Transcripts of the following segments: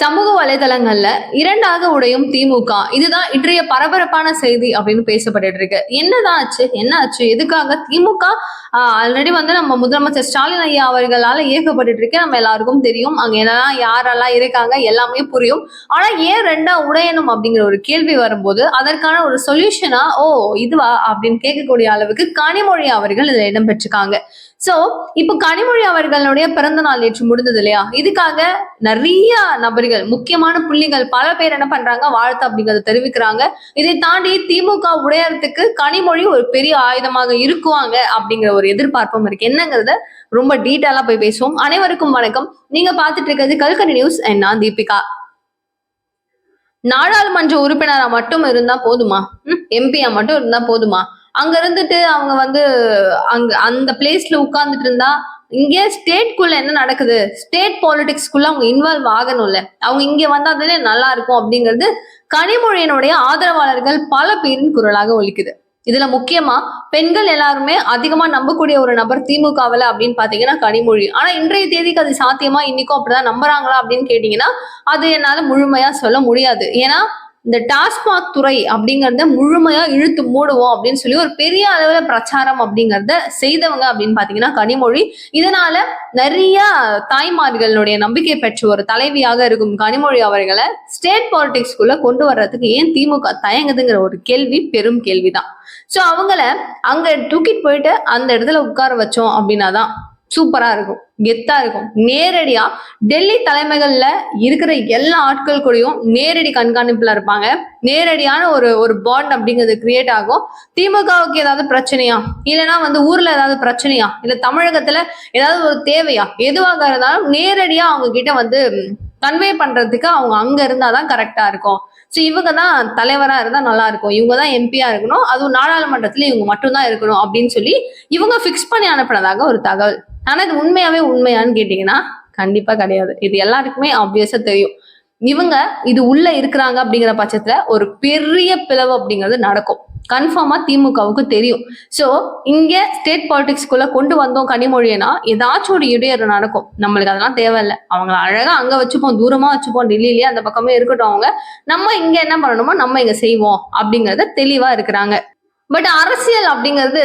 சமூக வலைதளங்கள்ல இரண்டாக உடையும் திமுக. இதுதான் இன்றைய பரபரப்பான செய்தி அப்படின்னு பேசப்பட்டு இருக்கு. என்னதான் ஆச்சு? என்ன ஆச்சு? எதுக்காக திமுக ஆல்ரெடி வந்து நம்ம முதலமைச்சர் ஸ்டாலின் ஐயா அவர்களால இயக்கப்பட்டு இருக்கு. நம்ம எல்லாருக்கும் தெரியும். அங்க என்னெல்லாம் யாரெல்லாம் இருக்காங்க எல்லாமே புரியும். ஆனா ஏன் ரெண்டா உடையணும் அப்படிங்கிற ஒரு கேள்வி வரும்போது அதற்கான ஒரு சொல்யூஷனா ஓ இதுவா அப்படின்னு கேட்கக்கூடிய அளவுக்கு கனிமொழி அவர்கள் இதுல இடம்பெற்றிருக்காங்க. சோ இப்போ கனிமொழி அவர்களுடைய பிறந்த நாள் நேற்று முடிந்தது இல்லையா? இதுக்காக நிறைய நபர்கள் முக்கியமான புள்ளிகள் பல பேர் என்ன பண்றாங்க வாழ்த்து அப்படிங்கறத தெரிவிக்கிறாங்க. இதை தாண்டி திமுக உடையறதுக்கு கனிமொழி ஒரு பெரிய ஆயுதமாக இருக்குவாங்க அப்படிங்கிற ஒரு எதிர்பார்ப்பும் இருக்கு. என்னங்கிறத ரொம்ப டீட்டெயிலா போய் பேசுவோம். அனைவருக்கும் வணக்கம். நீங்க பாத்துட்டு இருக்கிறது கல்கரி நியூஸ் and நான் தீபிகா. நாடாளுமன்ற உறுப்பினரா மட்டும் இருந்தா போதுமா? எம்பியா மட்டும் இருந்தா போதுமா? அங்க இருந்துட்டு அவங்க வந்து அங்க அந்த பிளேஸ்ல உட்கார்ந்துட்டு இருந்தா இங்கே ஸ்டேட்குள்ள என்ன நடக்குது? ஸ்டேட் பாலிடிக்ஸ்குள்ள அவங்க இன்வால்வ் ஆகணும்ல. அவங்க இங்க வந்தா தானே நல்லா இருக்கும் அப்படிங்கிறது கனிமொழியினுடைய ஆதரவாளர்கள் பல பேரின் குரலாக ஒழிக்குது இதுல முக்கியமா பெண்கள் எல்லாருமே அதிகமா நம்பக்கூடிய ஒரு நபர் திமுகவில் அப்படின்னு பாத்தீங்கன்னா கனிமொழி. ஆனா இன்றைய தேதிக்கு அது சாத்தியமா? இன்னைக்கும் அப்படிதான் நம்புறாங்களா அப்படின்னு கேட்டீங்கன்னா அது என்னால முழுமையா சொல்ல முடியாது. ஏன்னா இந்த டாஸ்மாக் துறை அப்படிங்கறத முழுமையா இழுத்து மூடுவோம் அப்படின்னு சொல்லி ஒரு பெரிய அளவுல பிரச்சாரம் அப்படிங்கறத செய்தவங்க அப்படின்னு பாத்தீங்கன்னா கனிமொழி. இதனால நிறைய தாய்மார்களுடைய நம்பிக்கை பெற்ற ஒரு தலைவியாக இருக்கும் கனிமொழி அவர்களை ஸ்டேட் பாலிடிக்ஸ்குள்ள கொண்டு வர்றதுக்கு ஏன் திமுக தயங்குதுங்கிற ஒரு கேள்வி பெரும் கேள்விதான். சோ அவங்கள அங்க தூக்கிட்டு போயிட்டு அந்த இடத்துல உட்கார வச்சோம் அப்படின்னாதான் சூப்பரா இருக்கும். கெத்தா இருக்கும். நேரடியா டெல்லி தலைமைகள்ல இருக்கிற எல்லா ஆட்கள் கூடயும் நேரடி கண்காணிப்புல இருப்பாங்க. நேரடியான ஒரு ஒரு பாண்ட் அப்படிங்கிறது கிரியேட் ஆகும். திமுகவுக்கு ஏதாவது பிரச்சனையா? இல்லைன்னா வந்து ஊர்ல ஏதாவது பிரச்சனையா? இல்ல தமிழகத்துல ஏதாவது ஒரு தேவையா? எதுவாக இருந்தாலும் நேரடியா அவங்க கிட்ட வந்து கன்வே பண்றதுக்கு அவங்க அங்க இருந்தாதான் கரெக்டா இருக்கும். ஸோ இவங்க தான் தலைவராக இருந்தால் நல்லா இருக்கும். இவங்க தான் எம்பியா இருக்கணும். அதுவும் நாடாளுமன்றத்தில் இவங்க மட்டும்தான் இருக்கணும் அப்படின்னு சொல்லி இவங்க ஃபிக்ஸ் பண்ணி அனுப்பினதாக ஒரு தகவல். ஆனா இது உண்மையாவே உண்மையான்னு கேட்டீங்கன்னா கண்டிப்பா கிடையாது. இது எல்லாருக்குமே ஆப்வியஸா தெரியும். இவங்க இது உள்ள இருக்கிறாங்க அப்படிங்கிற பட்சத்துல ஒரு பெரிய பிளவு அப்படிங்கிறது நடக்கும். கன்ஃபார்மா திமுகவுக்கு தெரியும். ஸோ இங்க ஸ்டேட் பாலிடிக்ஸ்குள்ள கொண்டு வந்தோம் கனிமொழியனா ஏதாச்சும் ஒரு இடையூறு நடக்கும். நம்மளுக்கு அதெல்லாம் தேவையில்லை. அவங்கள அழகா அங்க வச்சுப்போம் தூரமா வச்சுப்போம் டெல்லியிலேயே அந்த பக்கமே இருக்கட்டும் அவங்க. நம்ம இங்க என்ன பண்ணணுமோ நம்ம இங்க செய்வோம் அப்படிங்கறத தெளிவா இருக்கிறாங்க. பட் அரசியல் அப்படிங்கிறது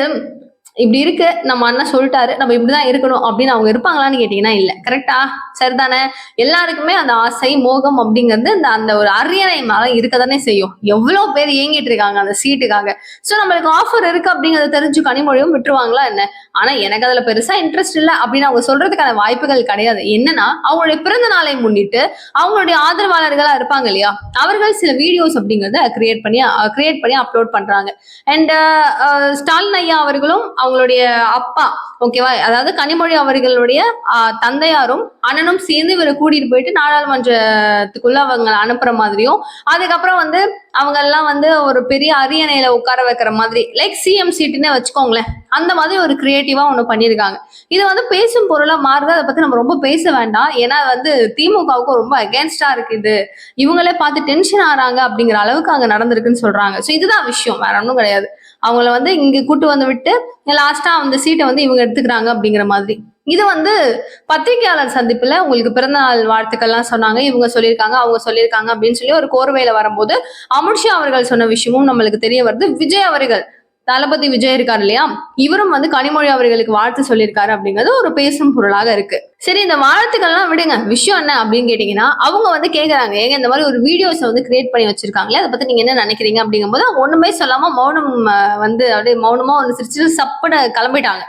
இப்படி இருக்கு நம்ம அண்ணன் சொல்லிட்டாரு நம்ம இப்படிதான் இருக்கணும் அப்படின்னு அவங்க இருப்பாங்களான்னு கேட்டீங்கன்னா இல்ல. கரெக்டா சரிதானே? எல்லாருக்குமே அந்த ஆசை மோகம் அப்படிங்கிறது இந்த அந்த ஒரு அரியணை மேல இருக்கதானே செய்யும். எவ்வளவு பேர் ஏங்கிட்டு இருக்காங்க அந்த சீட்டுக்காக. சோ நம்மளுக்கு ஆஃபர் இருக்கு அப்படிங்கறத தெரிஞ்சு கனிமொழியும் விட்டுருவாங்களா என்ன? ஆனா எனக்கு அதுல பெருசா இன்ட்ரெஸ்ட் இல்ல அப்படின்னு அவங்க சொல்றதுக்கான வாய்ப்புகள் கிடையாது. என்னன்னா அவங்களுடைய பிறந்த நாளை முன்னிட்டு அவங்களுடைய ஆதரவாளர்களா இருப்பாங்க இல்லையா? அவர்கள் சில வீடியோஸ் அப்படிங்கறத கிரியேட் பண்ணி கிரியேட் பண்ணி அப்லோட் பண்றாங்க. அண்ட் uh, ஸ்டாலின் ஐயா அவர்களும் அவங்களுடைய அப்பா ஓகேவா அதாவது கனிமொழி அவர்களுடைய தந்தையாரும் அண்ணனும் சேர்ந்து இவரை கூட்டிட்டு போயிட்டு நாடாளுமன்றத்துக்குள்ள அவங்க அனுப்புற மாதிரியும் அதுக்கப்புறம் வந்து அவங்க எல்லாம் வந்து ஒரு பெரிய அரியணையில உட்கார வைக்கிற மாதிரி லைக் சிஎம் சீட்டுன்னே வச்சுக்கோங்களேன். அந்த மாதிரி ஒரு கிரியேட்டிவா ஒண்ணு பண்ணியிருக்காங்க இது வந்து பேசும் பொருளா மாறுது. அதை பத்தி நம்ம ரொம்ப பேச வேண்டாம். ஏன்னா வந்து திமுகவுக்கு ரொம்ப அகேன்ஸ்டா இருக்கு இது. இவங்களே பார்த்து டென்ஷன் ஆறாங்க அப்படிங்கிற அளவுக்கு அங்க நடந்திருக்குன்னு சொல்றாங்க. ஸோ இதுதான் விஷயம். வேற ஒன்றும் கிடையாது. அவங்கள வந்து இங்க கூட்டு வந்து விட்டு லாஸ்டா அந்த சீட்டை வந்து இவங்க எடுத்துக்கிறாங்க அப்படிங்கிற மாதிரி. இது வந்து பத்திரிகையாளர் சந்திப்புல உங்களுக்கு பிறந்தநாள் வாழ்த்துக்கள்லாம் சொன்னாங்க இவங்க சொல்லியிருக்காங்க அவங்க சொல்லியிருக்காங்க அப்படின்னு சொல்லி ஒரு கோர்வையில வரும்போது அமித்ஷா அவர்கள் சொன்ன விஷயமும் நம்மளுக்கு தெரிய வருது. விஜய் அவர்கள் தளபதி விஜய் இருக்கார் இல்லையா? இவரும் வந்து கனிமொழி அவர்களுக்கு வாழ்த்து சொல்லியிருக்காரு அப்படிங்கிறது ஒரு பேசும் பொருளாக இருக்கு. சரி இந்த வாழ்த்துக்கள்லாம் விடுங்க. விஷயம் என்ன அப்படின்னு கேட்டீங்கன்னா அவங்க வந்து கேக்குறாங்க. ஏங்க இந்த மாதிரி ஒரு வீடியோஸை வந்து கிரியேட் பண்ணி வச்சிருக்காங்களே அதை பத்தி நீங்க என்ன நினைக்கிறீங்க அப்படிங்கும்போது ஒண்ணுமே சொல்லாம மௌனம் வந்து அப்படியே மௌனமா வந்து சிரிச்சு சப்பட கிளம்பிட்டாங்க.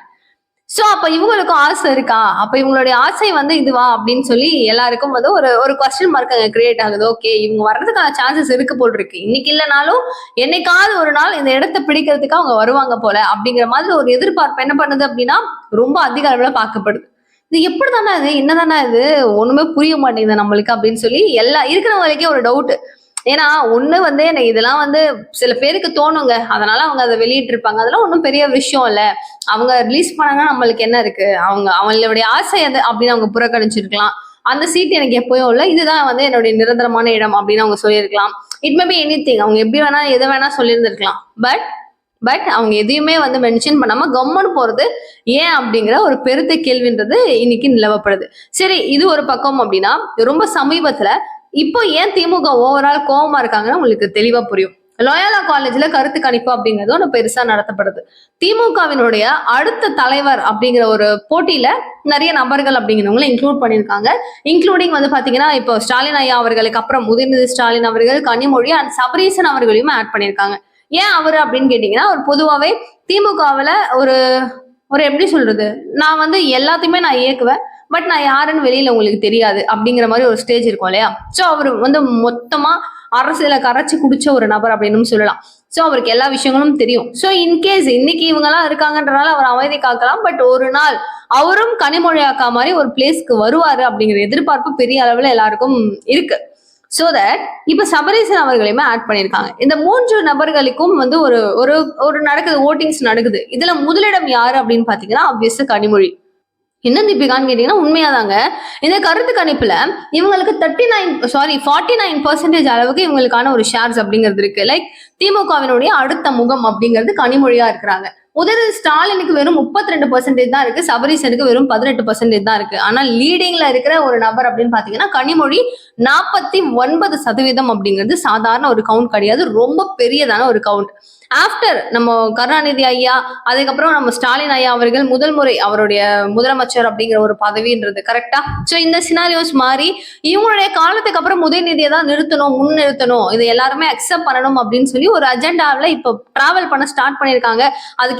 சோ அப்ப இவங்களுக்கும் ஆசை இருக்கா? அப்ப இவங்களுடைய ஆசை வந்து இதுவா? அப்படின்னு சொல்லி எல்லாருக்கும் வந்து ஒரு ஒரு கொஸ்டின் மார்க் அங்க கிரியேட் ஆகுது. ஓகே இவங்க வர்றதுக்கான சான்சஸ் இருக்கு போல் இருக்கு. இன்னைக்கு இல்லைனாலும் என்னைக்காவது ஒரு நாள் இந்த இடத்த பிடிக்கிறதுக்கு அவங்க வருவாங்க போல அப்படிங்கிற மாதிரி ஒரு எதிர்பார்ப்பு என்ன பண்ணுது அப்படின்னா ரொம்ப அதிக அளவுல பார்க்கப்படுது. இது எப்படி தானே இது? என்னதானே இது? ஒண்ணுமே புரிய மாட்டேங்குது நம்மளுக்கு அப்படின்னு சொல்லி எல்லா இருக்கிறவங்களுக்கே ஒரு டவுட் ஏன்னா ஒண்ணு வந்து எனக்கு இதெல்லாம் வந்து சில பேருக்கு தோணுங்க. அதனால அவங்க அதை வெளியிட்டு இருப்பாங்க அதெல்லாம் ஒன்றும் பெரிய விஷயம் இல்ல. அவங்க ரிலீஸ் பண்ணாங்கன்னா நம்மளுக்கு என்ன இருக்கு? அவங்க அவங்களுடைய ஆசை அது அப்படின்னு அவங்க புறக்கணிச்சிருக்கலாம். அந்த சீட் எனக்கு எப்பயும் இல்லை. இதுதான் வந்து என்னுடைய நிரந்தரமான இடம் அப்படின்னு அவங்க சொல்லியிருக்கலாம். இட் மே பி எனி அவங்க எப்படி வேணா எதை வேணா சொல்லியிருந்திருக்கலாம். பட் பட் அவங்க எதையுமே வந்து மென்ஷன் பண்ணாம கம்மன் போறது ஏன் அப்படிங்கிற ஒரு பெருத்த கேள்வின்றது இன்னைக்கு நிலவப்படுது. சரி இது ஒரு பக்கம் அப்படின்னா ரொம்ப சமீபத்துல இப்போ ஏன் திமுக ஓவரால் கோபமா இருக்காங்கன்னு உங்களுக்கு தெளிவா புரியும். லோயாலா காலேஜ்ல கருத்து கணிப்பு அப்படிங்கிறது ஒன்று பெருசா நடத்தப்படுது. திமுகவினுடைய அடுத்த தலைவர் அப்படிங்கிற ஒரு போட்டியில நிறைய நபர்கள் அப்படிங்கிறவங்களை இன்க்ளூட் பண்ணியிருக்காங்க. இன்க்ளூடிங் வந்து பாத்தீங்கன்னா இப்போ ஸ்டாலின் ஐயா அவர்களுக்கு அப்புறம் உதயநிதி ஸ்டாலின் அவர்கள் கனிமொழி அண்ட் சபரீசன் அவர்களையும் ஆட் பண்ணியிருக்காங்க. ஏன் அவர் அப்படின்னு கேட்டீங்கன்னா ஒரு பொதுவாகவே திமுகவில் ஒரு ஒரு எப்படி சொல்றது? நான் வந்து எல்லாத்தையுமே நான் இயக்குவேன். பட் நான் யாருன்னு வெளியில உங்களுக்கு தெரியாது அப்படிங்கிற மாதிரி ஒரு ஸ்டேஜ் இருக்கும் இல்லையா? ஸோ அவர் வந்து மொத்தமா அரசியல கரைச்சி குடிச்ச ஒரு நபர் அப்படின்னு சொல்லலாம். ஸோ அவருக்கு எல்லா விஷயங்களும் தெரியும். ஸோ இன்கேஸ் இன்னைக்கு இவங்கெல்லாம் இருக்காங்கன்றனால அவர் அமைதி காக்கலாம். பட் ஒரு நாள் அவரும் கனிமொழியாக்கா மாதிரி ஒரு பிளேஸ்க்கு வருவாரு அப்படிங்கிற எதிர்பார்ப்பு பெரிய அளவுல எல்லாருக்கும் இருக்கு. ஸோ தட் இப்ப சபரீசன் அவர்களையுமே ஆட் பண்ணியிருக்காங்க. இந்த மூன்று நபர்களுக்கும் வந்து ஒரு ஒரு ஒரு நடக்குது ஓட்டிங்ஸ் நடக்குது. இதுல முதலிடம் யாரு அப்படின்னு பாத்தீங்கன்னா ஆப்வியஸ் கனிமொழி. என்ன தீபிகான்னு கேட்டீங்கன்னா உண்மையாதாங்க. இந்த கருத்து கணிப்புல இவங்களுக்கு thirty nine sorry forty nine percentage அளவுக்கு இவங்களுக்கான ஒரு ஷேர்ஸ் அப்படிங்கிறது இருக்கு. லைக் திமுகவினுடைய அடுத்த முகம் அப்படிங்கிறது கனிமொழியா இருக்கிறாங்க. உதயநிதி ஸ்டாலினுக்கு வெறும் முப்பத்தி ரெண்டு பர்சன்டேஜ் தான் இருக்கு. சபரீசனுக்கு வெறும் பதினெட்டு பர்சன்டேஜ் தான் இருக்கு. ஆனா லீடிங்ல இருக்கிற ஒரு நபர் அப்படின்னு பாத்தீங்கன்னா கனிமொழி நாற்பத்தி ஒன்பது சதவீதம் அப்படிங்கிறது சாதாரண ஒரு கவுண்ட் கிடையாது. ரொம்ப பெரியதான ஒரு கவுண்ட் ஆஃப்டர் நம்ம கருணாநிதி ஐயா அதுக்கப்புறம் நம்ம ஸ்டாலின் ஐயா அவர்கள் முதல் முறை அவருடைய முதலமைச்சர் அப்படிங்கிற ஒரு பதவின்றது கரெக்டா ஸோ இந்த சினாரியோஸ் மாறி இவங்களுடைய காலத்துக்கு அப்புறம் உதயநிதியை தான் நிறுத்தணும் முன் நிறுத்தணும் இதை எல்லாருமே அக்செப்ட் பண்ணணும் அப்படின்னு சொல்லி ஒரு அஜெண்டாவில் இப்போ டிராவல் பண்ண ஸ்டார்ட் பண்ணியிருக்காங்க.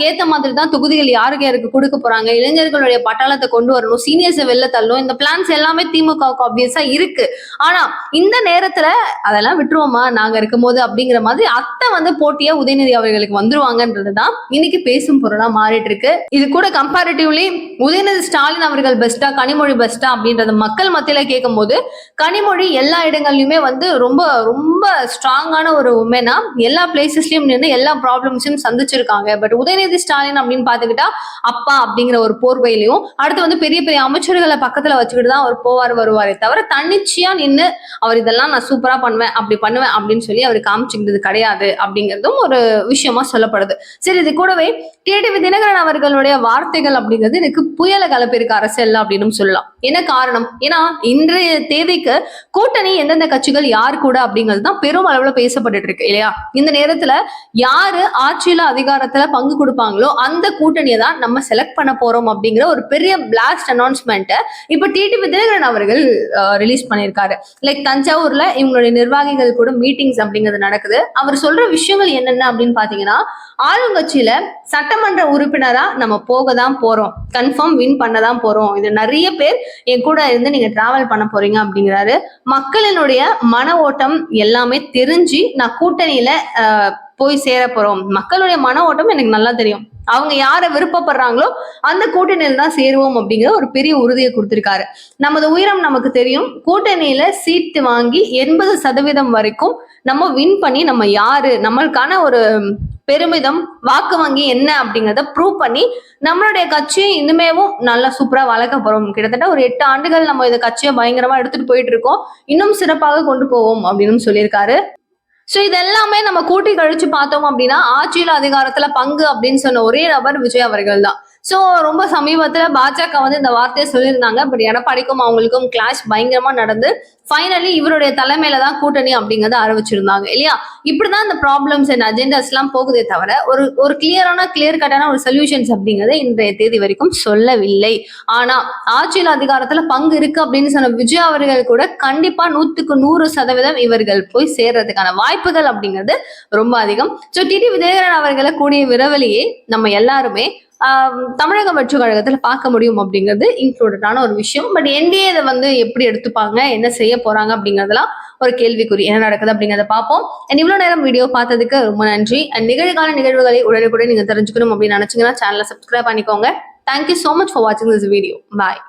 அதுக்கேற்ற மாதிரி தான் தொகுதிகள் யாருக்கு யாருக்கு கொடுக்க போறாங்க? இளைஞர்களுடைய பட்டாளத்தை கொண்டு வரணும் சீனியர்ஸை வெளில தள்ளணும் இந்த பிளான்ஸ் எல்லாமே திமுகவுக்கு ஆப்வியஸா இருக்கு. ஆனா இந்த நேரத்துல அதெல்லாம் விட்டுருவோமா? நாங்க இருக்கும்போது அப்படிங்கிற மாதிரி அத்தை வந்து போட்டியா உதயநிதி அவர்களுக்கு வந்துருவாங்கன்றதுதான் இன்னைக்கு பேசும் பொருளா மாறிட்டு இருக்கு. இது கூட கம்பேரிட்டிவ்லி உதயநிதி ஸ்டாலின் அவர்கள் பெஸ்டா கனிமொழி பெஸ்டா அப்படின்றத மக்கள் மத்தியில கேட்கும் போது கனிமொழி எல்லா இடங்கள்லயுமே வந்து ரொம்ப ரொம்ப ஸ்ட்ராங்கான ஒரு உமனா எல்லா பிளேசஸ்லயும் நின்று எல்லா ப்ராப்ளம்ஸையும் சந்திச்சிருக்காங்க. பட் உதயநிதி ஸ்டாலின் அப்படின்னு பாத்துக்கிட்டா அப்பா அப்படிங்கிற ஒரு போர்வையிலையும் அடுத்து வந்து பெரிய பெரிய அமைச்சர்களை பக்கத்துல வச்சுக்கிட்டு தான் அவர் போவார் வருவாரே தவிர தன்னிச்சையா நின்று அவர் இதெல்லாம் நான் சூப்பரா பண்ணுவேன் அப்படி பண்ணுவேன் அப்படின்னு சொல்லி அவர் காமிச்சுக்கிட்டது கிடையாது அப்படிங்கிறதும் ஒரு விஷயமா சொல்லப்படுது. சரி இது கூடவே டிடிவி தினகரன் அவர்களுடைய வார்த்தைகள் அப்படிங்கிறது எனக்கு புயல கலப்பிருக்கு அரசியல் அப்படின்னு சொல்லலாம். என்ன காரணம்? ஏன்னா இன்றைய தேதிக்கு கூட்டணி எந்தெந்த கட்சிகள் யார் கூட அப்படிங்கிறது தான் பெரும் அளவுல பேசப்பட்டுட்டு இருக்கு இல்லையா? இந்த நேரத்துல யாரு ஆட்சியில அதிகாரத்துல பங்கு கொடுப்பாங்களோ அந்த கூட்டணியை தான் நம்ம செலக்ட் பண்ண போறோம் அப்படிங்கிற ஒரு பெரிய பிளாஸ்ட் அனௌன்ஸ்மெண்ட்டை இப்போ டிடிவி தினகரன் அவர்கள் ரிலீஸ் பண்ணியிருக்காரு. லைக் தஞ்சாவூர்ல இவங்களுடைய நிர்வாகிகள் கூட மீட்டிங்ஸ் அப்படிங்கிறது நடக்குது. அவர் சொல்ற விஷயங்கள் என்னென்ன அப்படின்னு பாத்தீங்கன்னா ஆளுங்கட்சியில சட்டமன்ற உறுப்பினரா நம்ம போக தான் போறோம். கன்ஃபார்ம் வின் பண்ண தான் போறோம். இது நிறைய பேர் என் கூட இருந்து நீங்க டிராவல் பண்ண போறீங்க அப்படிங்கிறாரு. மக்களினுடைய மன ஓட்டம் எல்லாமே தெரிஞ்சு நான் கூட்டணியில போய் சேர போறோம். மக்களுடைய மன ஓட்டம் எனக்கு நல்லா தெரியும். அவங்க யாரை விருப்பப்படுறாங்களோ அந்த கூட்டணியில தான் சேருவோம் அப்படிங்கிற ஒரு பெரிய உறுதியை கொடுத்திருக்காரு. நமது உயரம் நமக்கு தெரியும். கூட்டணியில சீட்டு வாங்கி எண்பது சதவீதம் வரைக்கும் நம்ம வின் பண்ணி நம்ம யாரு நம்மளுக்கான ஒரு பெருமிதம் வாக்கு வங்கி என்ன அப்படிங்கிறத ப்ரூவ் பண்ணி நம்மளுடைய கட்சியை இனிமேவும் நல்லா சூப்பரா வளர்க்க போறோம். கிட்டத்தட்ட ஒரு எட்டு ஆண்டுகள் நம்ம இந்த கட்சியை பயங்கரமா எடுத்துட்டு போயிட்டு இருக்கோம். இன்னும் சிறப்பாக கொண்டு போவோம் அப்படின்னு சொல்லியிருக்காரு. சோ இதெல்லாமே நம்ம கூட்டி கழிச்சு பார்த்தோம் அப்படின்னா ஆட்சியில் அதிகாரத்துல பங்கு அப்படின்னு சொன்ன ஒரே நபர் விஜய் அவர்கள் தான் ஸோ ரொம்ப சமீபத்தில் பாஜக வந்து இந்த வார்த்தையை சொல்லியிருந்தாங்க. பட் எடப்பாடிக்கும் அவங்களுக்கும் கிளாஷ் பயங்கரமா நடந்து ஃபைனலி இவருடைய தலைமையில தான் கூட்டணி அப்படிங்கறத அறிவிச்சிருந்தாங்க. இல்லையா? இப்படிதான் இந்த ப்ராப்ளம்ஸ் அண்ட் அஜெண்டாஸ் எல்லாம் போகுதே தவிர ஒரு ஒரு கிளியரான கிளியர் கட்டான ஒரு சொல்யூஷன்ஸ் அப்படிங்கறத இன்றைய தேதி வரைக்கும் சொல்லவில்லை. ஆனா ஆட்சியில் அதிகாரத்துல பங்கு இருக்கு அப்படின்னு சொன்ன விஜய் அவர்கள் கூட கண்டிப்பா நூத்துக்கு நூறு சதவீதம் இவர்கள் போய் சேர்றதுக்கான வாய்ப்புகள் அப்படிங்கிறது ரொம்ப அதிகம். ஸோ டிடி விஜயகரன் அவர்களை கூடிய விரைவிலேயே நம்ம எல்லாருமே தமிழக வெற்றி கழகத்தில் பார்க்க முடியும் அப்படிங்கிறது இன்க்ளூடடான ஒரு விஷயம். பட் என்டிஏ இதை வந்து எப்படி எடுத்துப்பாங்க? என்ன செய்ய போறாங்க? அப்படிங்கிறதுலாம் ஒரு கேள்விக்குறி. என்ன நடக்குது அப்படிங்கிறத பார்ப்போம். அண்ட் இவ்வளோ நேரம் வீடியோ பார்த்ததுக்கு ரொம்ப நன்றி. அண்ட் நிகழ்கால நிகழ்வுகளை உடனுக்குடன் நீங்கள் தெரிஞ்சுக்கணும் அப்படின்னு நினச்சிங்கன்னா சேனலை சப்ஸ்கிரைப் பண்ணிக்கோங்க. Thank you so much for வாட்சிங் திஸ் வீடியோ பாய்